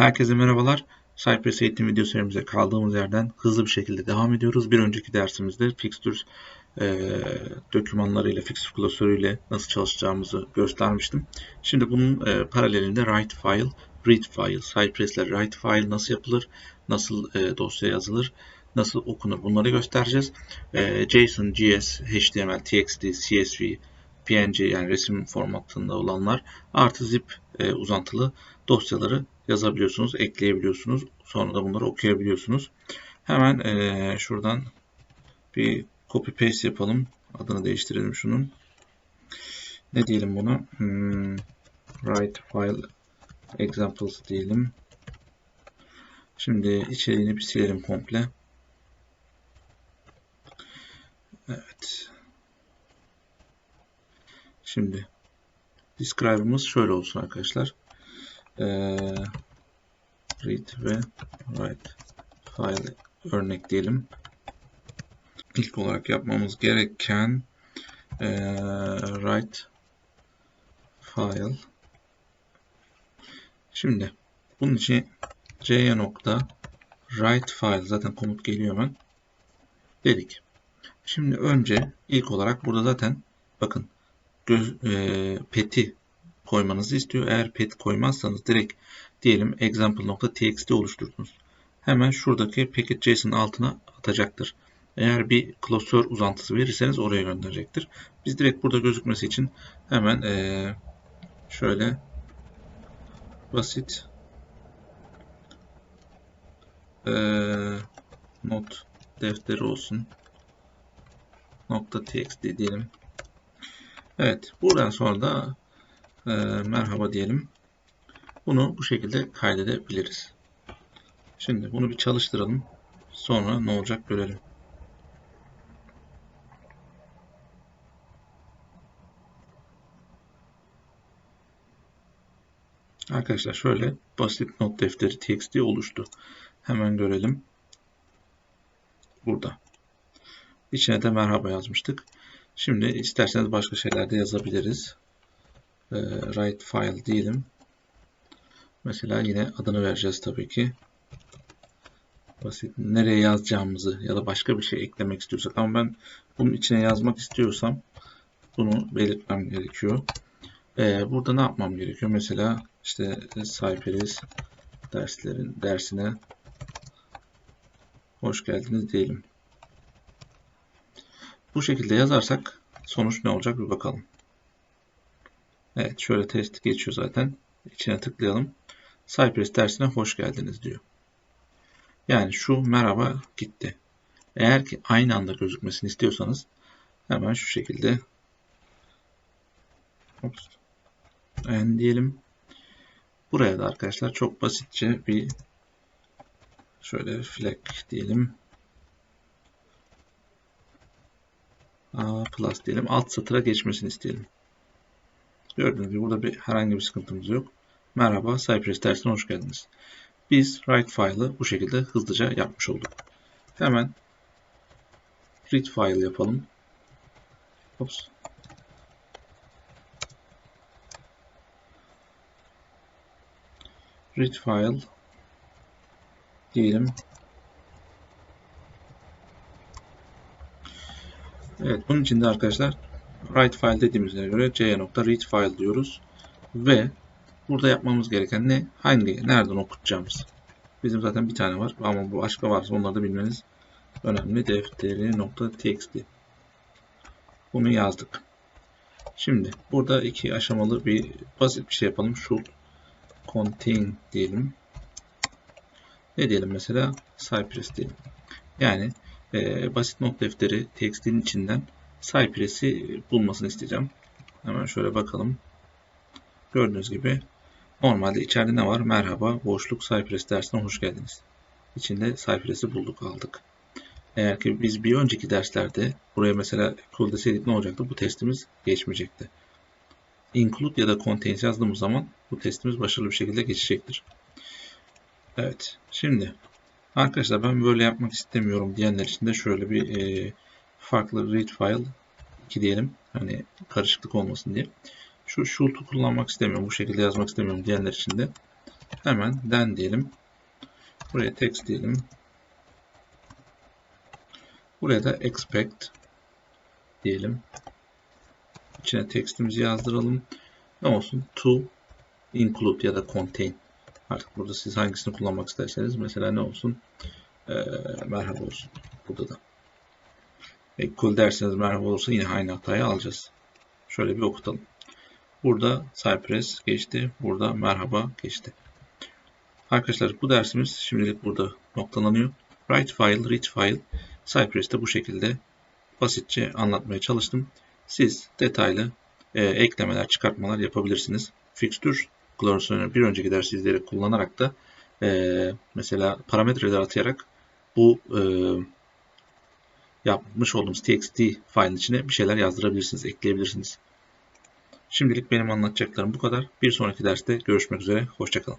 Herkese merhabalar. Cypress eğitim video serimize kaldığımız yerden hızlı bir şekilde devam ediyoruz. Bir önceki dersimizde fixtures e, dokümanlarıyla, fixture klasörüyle nasıl çalışacağımızı göstermiştim. Şimdi bunun e, paralelinde write file, read file, Cypress ile write file nasıl yapılır, nasıl e, dosya yazılır, nasıl okunur bunları göstereceğiz. E, JSON, GS, HTML, TXT, CSV, PNG yani resim formatında olanlar artı zip e, uzantılı dosyaları yazabiliyorsunuz, ekleyebiliyorsunuz. Sonra da bunları okuyabiliyorsunuz. Hemen e, şuradan bir copy paste yapalım. Adını değiştirelim şunun. Ne diyelim buna? Hmm, write file examples diyelim. Şimdi içeriğini bir silelim komple. Evet. Şimdi describe'ımız şöyle olsun arkadaşlar. Ee, read ve write file örnek diyelim. İlk olarak yapmamız gereken e, write file. Şimdi bunun için c nokta write file zaten komut geliyor hemen dedik. Şimdi önce ilk olarak burada zaten bakın göz, e, pet'i koymanızı istiyor. Eğer pet koymazsanız direkt diyelim example.txt oluşturdunuz. Hemen şuradaki package.json altına atacaktır. Eğer bir klasör uzantısı verirseniz oraya gönderecektir. Biz direkt burada gözükmesi için hemen ee, şöyle basit ee, not defteri olsun txt diyelim. Evet buradan sonra da e, merhaba diyelim. Bunu bu şekilde kaydedebiliriz. Şimdi bunu bir çalıştıralım. Sonra ne olacak görelim. Arkadaşlar şöyle basit not defteri txt oluştu. Hemen görelim. Burada. İçine de merhaba yazmıştık. Şimdi isterseniz başka şeyler de yazabiliriz. Ee, write file diyelim. Mesela yine adını vereceğiz tabii ki. Basit nereye yazacağımızı ya da başka bir şey eklemek istiyorsak ama ben bunun içine yazmak istiyorsam bunu belirtmem gerekiyor. Ee, burada ne yapmam gerekiyor? Mesela işte Cypress derslerin dersine hoş geldiniz diyelim. Bu şekilde yazarsak sonuç ne olacak bir bakalım. Evet şöyle test geçiyor zaten. İçine tıklayalım. Cypress dersine hoş geldiniz diyor. Yani şu merhaba gitti. Eğer ki aynı anda gözükmesini istiyorsanız hemen şu şekilde Ops. En diyelim. Buraya da arkadaşlar çok basitçe bir şöyle flag diyelim. A plus diyelim. Alt satıra geçmesini isteyelim. Gördüğünüz gibi burada bir herhangi bir sıkıntımız yok. Merhaba Cypress dersine hoş geldiniz. Biz write file'ı bu şekilde hızlıca yapmış olduk. Hemen read file yapalım. Ops. read file diyelim. Evet bunun için de arkadaşlar write file dediğimize göre c.read file diyoruz ve burada yapmamız gereken ne? Hangi nereden okutacağımız. Bizim zaten bir tane var ama bu başka varsa onları da bilmeniz önemli. Defteri.txt Bunu yazdık. Şimdi burada iki aşamalı bir basit bir şey yapalım. Should contain diyelim. Ne diyelim mesela? Cypress diyelim. Yani e, basit not defteri tekstin içinden Cypress'i bulmasını isteyeceğim. Hemen şöyle bakalım. Gördüğünüz gibi normalde içeride ne var? Merhaba boşluk Cypress dersine hoş geldiniz. İçinde Cypress'i bulduk aldık. Eğer ki biz bir önceki derslerde buraya mesela cool deseydik ne olacaktı? Bu testimiz geçmeyecekti. Include ya da contains yazdığımız zaman bu testimiz başarılı bir şekilde geçecektir. Evet. Şimdi arkadaşlar ben böyle yapmak istemiyorum diyenler için de şöyle bir e, farklı read file 2 diyelim. Hani karışıklık olmasın diye. Şu should'u kullanmak istemiyorum. Bu şekilde yazmak istemiyorum diyenler için de Hemen den diyelim. Buraya text diyelim. Buraya da expect diyelim. İçine textimizi yazdıralım. Ne olsun? To include ya da contain. Artık burada siz hangisini kullanmak isterseniz mesela ne olsun? Ee, merhaba olsun. Burada da. E, cool derseniz merhaba olursa yine aynı hatayı alacağız. Şöyle bir okutalım. Burada Cypress geçti. Burada merhaba geçti. Arkadaşlar bu dersimiz şimdilik burada noktalanıyor. Write file, read file, Cypress'te bu şekilde basitçe anlatmaya çalıştım. Siz detaylı e, eklemeler, çıkartmalar yapabilirsiniz. Fixture klasörünü bir önceki ders izleyerek kullanarak da e, mesela parametreler atayarak bu e, yapmış olduğumuz txt file içine bir şeyler yazdırabilirsiniz, ekleyebilirsiniz. Şimdilik benim anlatacaklarım bu kadar. Bir sonraki derste görüşmek üzere. Hoşçakalın.